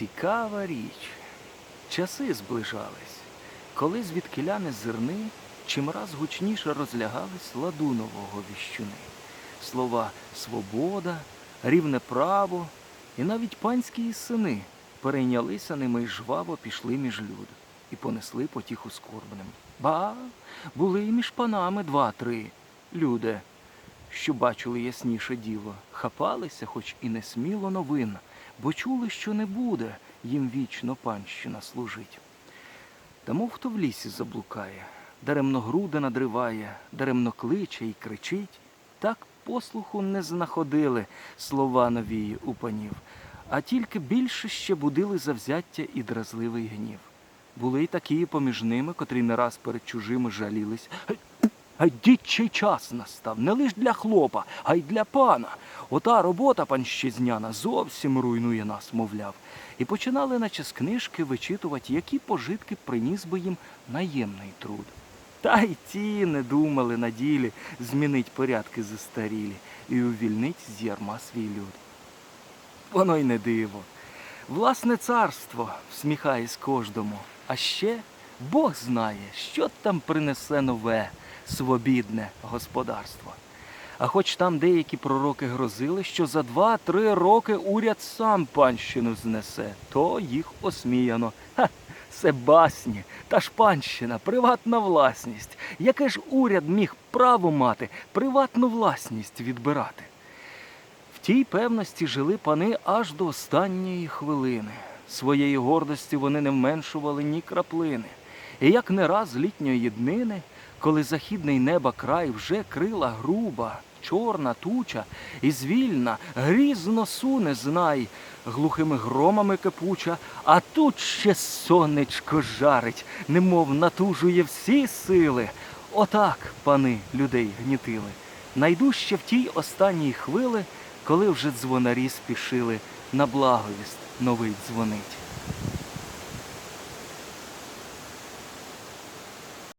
Цікава річ. Часи зближались, коли звідкиляни зерни чимраз гучніше розлягались ладунового віщуни. Слова свобода, рівне право і навіть панські сини перейнялися ними й жваво пішли між люд і понесли потіху скорбним. Ба, були і між панами два-три люди, що бачили ясніше діло, хапалися, хоч і не сміло новин, бо чули, що не буде їм вічно панщина служить. Та мов хто в лісі заблукає, даремно груди надриває, даремно кличе і кричить, так послуху не знаходили слова новії у панів, а тільки більше ще будили завзяття і дразливий гнів. Були й такі поміж ними, котрі не раз перед чужими жалілись. «Гей, а дідчий час настав, не лиш для хлопа, а й для пана. Ота робота панщезняна зовсім руйнує нас, мовляв. І починали, наче з книжки, вичитувати, які пожитки приніс би їм наємний труд. Та й ті не думали на ділі змінить порядки застарілі і увільнить з ярма свій люд. Воно й не диво. Власне царство всміхається кожному, а ще Бог знає, що там принесе нове, свобідне господарство. А хоч там деякі пророки грозили, що за два-три роки уряд сам панщину знесе, то їх осміяно. Ха, це басні, та ж панщина, приватна власність. Яке ж уряд міг право мати приватну власність відбирати? В тій певності жили пани аж до останньої хвилини. Своєї гордості вони не вменшували ні краплини. І як не раз літньої днини, коли західний неба край вже крила груба, чорна туча, і звільна, грізно суне знай, глухими громами кипуча, а тут ще сонечко жарить, немов натужує всі сили. Отак пани людей гнітили. Найдужче в тій останній хвили, коли вже дзвонарі спішили на благовіст новий дзвонить.